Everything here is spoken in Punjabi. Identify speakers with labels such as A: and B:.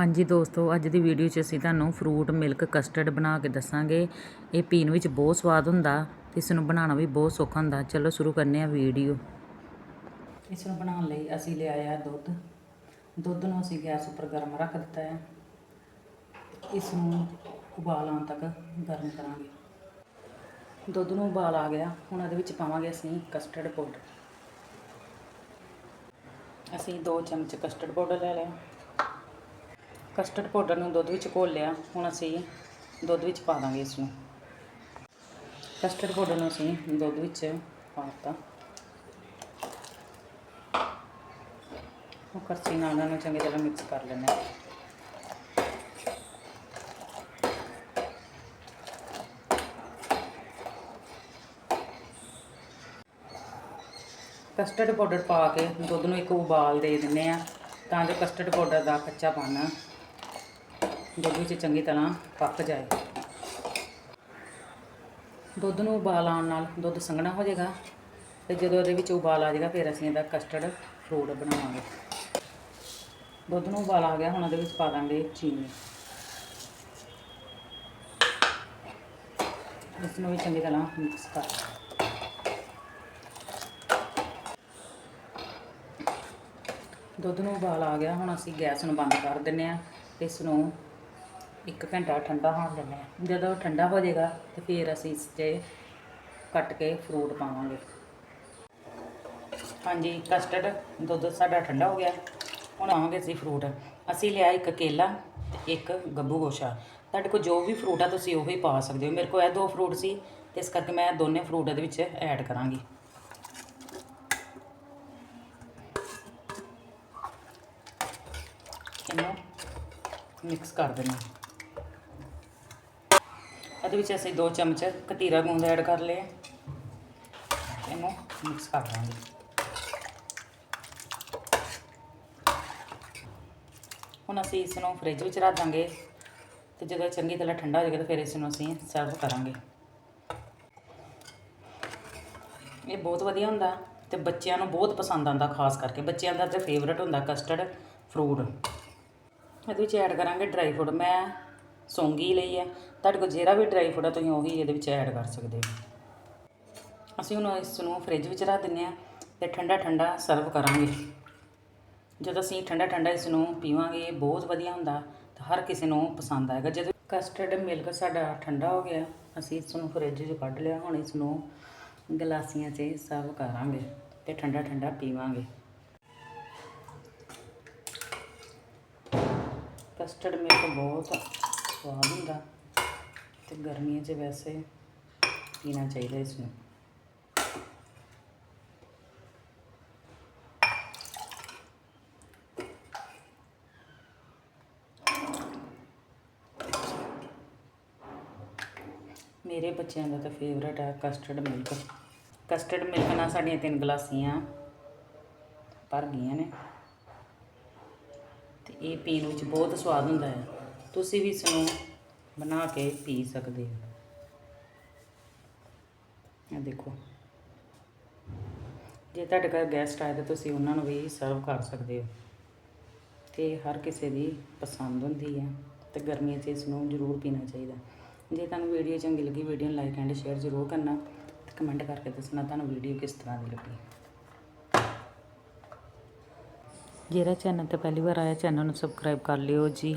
A: ਹਾਂਜੀ ਦੋਸਤੋ, ਅੱਜ ਦੀ ਵੀਡੀਓ 'ਚ ਅਸੀਂ ਤੁਹਾਨੂੰ ਫਰੂਟ ਮਿਲਕ ਕਸਟਰਡ ਬਣਾ ਕੇ ਦੱਸਾਂਗੇ। ਇਹ ਪੀਣ ਵਿੱਚ ਬਹੁਤ ਸਵਾਦ ਹੁੰਦਾ ਇਸ ਨੂੰ ਬਣਾਉਣਾ ਵੀ ਬਹੁਤ ਸੌਖਾ ਹੁੰਦਾ। ਚਲੋ ਸ਼ੁਰੂ ਕਰਨੇ ਆ ਵੀਡੀਓ ਇਸ ਨੂੰ ਬਣਾਉਣ ਲਈ ਅਸੀਂ ਲਿਆਇਆ ਦੁੱਧ। ਦੁੱਧ ਨੂੰ ਅਸੀਂ ਗੈਸ ਉੱਪਰ ਗਰਮ ਰੱਖ ਦਿੱਤਾ ਹੈ। ਇਸ ਨੂੰ ਉਬਾਲ ਆਉਣ ਤੱਕ ਗਰਮ ਕਰਾਂਗੇ। ਦੁੱਧ ਨੂੰ ਉਬਾਲ ਆ ਗਿਆ। ਹੁਣ ਇਹਦੇ ਵਿੱਚ ਪਾਵਾਂਗੇ ਅਸੀਂ ਕਸਟਰਡ ਪਾਊਡਰ ਅਸੀਂ 2 ਚਮਚ ਕਸਟਰਡ ਪਾਊਡਰ ਲੈ ਲਿਆ ਕਸਟਰਡ ਪਾਊਡਰ ਨੂੰ ਦੁੱਧ ਵਿੱਚ ਘੋਲ ਲਿਆ, ਹੁਣ ਅਸੀਂ ਦੁੱਧ ਵਿੱਚ ਪਾ ਦਾਂਗੇ ਇਸ ਨੂੰ ਕਸਟਰਡ ਪਾਊਡਰ ਨੂੰ ਅਸੀਂ ਦੁੱਧ ਵਿੱਚ ਪਾ ਦਿੱਤਾ। ਉਹ ਕਰਛੀ ਨਾਲ ਇਹਨਾਂ ਨੂੰ ਚੰਗੀ ਤਰ੍ਹਾਂ ਮਿਕਸ ਕਰ ਲੈਣਾ ਕਸਟਰਡ ਪਾਊਡਰ ਪਾ ਕੇ ਦੁੱਧ ਨੂੰ ਇੱਕ ਉਬਾਲ ਦੇ ਦਿੰਨੇ ਆ ਤਾਂ ਜੋ ਕਸਟਰਡ ਪਾਊਡਰ ਦਾ ਕੱਚਾ ਕੱਚਾਪਨ ਦੁੱਧ ਵਿੱਚ ਚੰਗੀ ਤਰ੍ਹਾਂ ਪੱਕ ਜਾਏ। ਦੁੱਧ ਨੂੰ ਉਬਾਲ ਆਉਣ ਨਾਲ ਦੁੱਧ ਸੰਘਣਾ ਹੋ ਜਾਏਗਾ ਤੇ ਜਦੋਂ ਇਹਦੇ ਵਿੱਚ ਉਬਾਲ ਆ ਜਾਏਗਾ, ਫਿਰ ਅਸੀਂ ਇਹਦਾ ਕਸਟਰਡ ਫਰੂਟ ਬਣਾਵਾਂਗੇ। ਦੁੱਧ ਨੂੰ ਉਬਾਲ ਆ ਗਿਆ, ਹੁਣ ਇਹਦੇ ਵਿੱਚ ਪਾ ਦਾਂਗੇ ਚੀਨੀ। ਇਸ ਨੂੰ ਵੀ ਚੰਗੀ ਤਰ੍ਹਾਂ ਮਿਕਸ ਕਰ। ਦੁੱਧ ਨੂੰ ਉਬਾਲ ਆ ਗਿਆ, ਹੁਣ ਅਸੀਂ ਗੈਸ ਨੂੰ ਬੰਦ ਕਰ ਦਿੰਨੇ ਆ ਤੇ ਇਸ ਨੂੰ ਇੱਕ ਘੰਟਾ ਠੰਡਾ ਹੋਣ ਦਿੰਨੇ ਆ ਜਦੋਂ ਠੰਡਾ ਹੋ ਜਾਏਗਾ ਤੇ ਫਿਰ ਅਸੀਂ ਇਸ 'ਚ ਕੱਟ ਕੇ ਫਰੂਟ ਪਾਵਾਂਗੇ। ਹਾਂਜੀ ਕਸਟਰਡ ਦੁੱਧ ਸਾਡਾ ਠੰਡਾ ਹੋ ਗਿਆ। ਹੁਣ ਆਵਾਂਗੇ ਅਸੀਂ ਫਰੂਟ ਅਸੀਂ ਲਿਆ ਇੱਕ ਕੇਲਾ ਤੇ ਇੱਕ ਗੱਭੂ ਗੋਸ਼ਾ। ਤੁਹਾਡੇ ਕੋਲ ਜੋ ਵੀ ਫਰੂਟ ਆ ਤੁਸੀਂ ਉਹੀ ਪਾ ਸਕਦੇ ਹੋ। ਮੇਰੇ ਕੋਲ ਇਹ ਦੋ ਫਰੂਟ ਸੀ ਤੇ ਇਸ ਕਰਕੇ ਮੈਂ ਦੋਨੇ ਫਰੂਟ ਇਹਦੇ ਵਿੱਚ ਐਡ ਕਰਾਂਗੀ। ਇਹਨੂੰ ਮਿਕਸ ਕਰ ਦੇਣਾ ਇਹਦੇ ਵਿੱਚ ਅਸੀਂ 2 ਚਮਚ ਕਤੀਰਾ ਗੂੰਦ ਐਡ ਕਰ ਲਿਆ ਇਹਨੂੰ ਮਿਕਸ ਕਰ ਦਾਂਗੇ ਹੁਣ ਅਸੀਂ ਇਸ ਨੂੰ ਫ੍ਰਿਜ ਵਿੱਚ ਰੱਖ ਦਾਂਗੇ ਤੇ ਜਦੋਂ ਚੰਗੀ ਤਰ੍ਹਾਂ ਠੰਡਾ ਹੋ ਜਾਏਗਾ ਤਾਂ ਫਿਰ ਇਸ ਨੂੰ ਅਸੀਂ ਸਰਵ ਕਰਾਂਗੇ। ਇਹ ਬਹੁਤ ਵਧੀਆ ਹੁੰਦਾ ਤੇ ਬੱਚਿਆਂ ਨੂੰ ਬਹੁਤ ਪਸੰਦ ਆਉਂਦਾ ਖਾਸ ਕਰਕੇ। ਬੱਚਿਆਂ ਦਾ ਤੇ ਫੇਵਰਟ ਹੁੰਦਾ ਕਸਟਰਡ ਫਰੂਟ ਇਹਦੇ ਵਿੱਚ ਐਡ ਕਰਾਂਗੇ ਡਰਾਈ ਫਰੂਟ ਮੈਂ ਸੌਂਗੀ ਲਈ ਆ। ਤੁਹਾਡੇ ਕੋਲ ਜਿਹੜਾ ਵੀ ਡਰਾਈ ਫਰੂਟ ਆ, ਤੁਸੀਂ ਉਹੀ ਇਹਦੇ ਵਿੱਚ ਐਡ ਕਰ ਸਕਦੇ ਹੋ। ਅਸੀਂ ਹੁਣ ਇਸ ਨੂੰ ਫ੍ਰਿਜ ਵਿੱਚ ਰੱਖ ਦਿੰਨੇ ਆ ਤੇ ਠੰਡਾ ਠੰਡਾ ਸਰਵ ਕਰਾਂਗੇ। ਜਦੋਂ ਅਸੀਂ ਠੰਡਾ ਠੰਡਾ ਇਸ ਨੂੰ ਪੀਵਾਂਗੇ ਬਹੁਤ ਵਧੀਆ ਹੁੰਦਾ। ਤਾਂ ਹਰ ਕਿਸੇ ਨੂੰ ਪਸੰਦ ਆਏਗਾ। ਜਦੋਂ ਕਸਟਰਡ ਮਿਲਕ ਸਾਡਾ ਠੰਡਾ ਹੋ ਗਿਆ, ਅਸੀਂ ਇਸ ਨੂੰ ਫ੍ਰਿਜ 'ਚ ਕੱਢ ਲਿਆ। ਹੁਣ ਇਸ ਨੂੰ ਗਲਾਸੀਆਂ 'ਚ ਸਰਵ ਕਰਾਂਗੇ ਤੇ ਠੰਡਾ ਠੰਡਾ ਪੀਵਾਂਗੇ। ਕਸਟਰਡ ਮਿਲਕ ਬਹੁਤ ਸਵਾਦ ਹੁੰਦਾ। ਤੇ ਗਰਮੀਆਂ 'ਚ ਵੈਸੇ ਪੀਣਾ ਚਾਹੀਦਾ ਇਸ ਨੂੰ। ਮੇਰੇ ਬੱਚਿਆਂ ਦਾ ਤਾਂ ਫੇਵਰਟ ਹੈ ਕਸਟਰਡ ਮਿਲਕ ਕਸਟਰਡ ਮਿਲਕ ਨਾਲ ਸਾਡੀਆਂ ਤਿੰਨ ਗਲਾਸੀਆਂ ਭਰ ਗਈਆਂ ਨੇ। ਤੇ ਇਹ ਪੀਣ ਵਿੱਚ ਬਹੁਤ ਸਵਾਦ ਹੁੰਦਾ ਹੈ। ਤੁਸੀਂ ਵੀ ਇਸ ਨੂੰ ਬਣਾ ਕੇ ਪੀ ਸਕਦੇ ਹੋ। ਇਹ ਦੇਖੋ। ਜੇ ਤੁਹਾਡੇ ਘਰ ਗੈਸਟ ਆਏ ਤਾਂ ਤੁਸੀਂ ਉਹਨਾਂ ਨੂੰ ਵੀ ਸਰਵ ਕਰ ਸਕਦੇ ਹੋ। ਤੇ ਹਰ ਕਿਸੇ ਦੀ ਪਸੰਦ ਹੁੰਦੀ ਹੈ ਤੇ ਗਰਮੀਆਂ 'ਚ ਇਸ ਨੂੰ ਜ਼ਰੂਰ ਪੀਣਾ ਚਾਹੀਦਾ। ਜੇ ਤੁਹਾਨੂੰ ਵੀਡੀਓ ਚੰਗੀ ਲੱਗੀ ਵੀਡੀਓ ਨੂੰ ਲਾਈਕ ਐਂਡ ਸ਼ੇਅਰ ਜ਼ਰੂਰ ਕਰਨਾ ਤੇ ਕਮੈਂਟ ਕਰਕੇ ਦੱਸਣਾ ਤੁਹਾਨੂੰ ਵੀਡੀਓ ਕਿਸ ਤਰ੍ਹਾਂ ਦੀ ਲੱਗੀ। ਜਿਹੜਾ ਚੈਨਲ ਤੇ ਪਹਿਲੀ ਵਾਰ ਆਇਆ ਚੈਨਲ ਨੂੰ ਸਬਸਕ੍ਰਾਈਬ ਕਰ ਲਿਓ ਜੀ।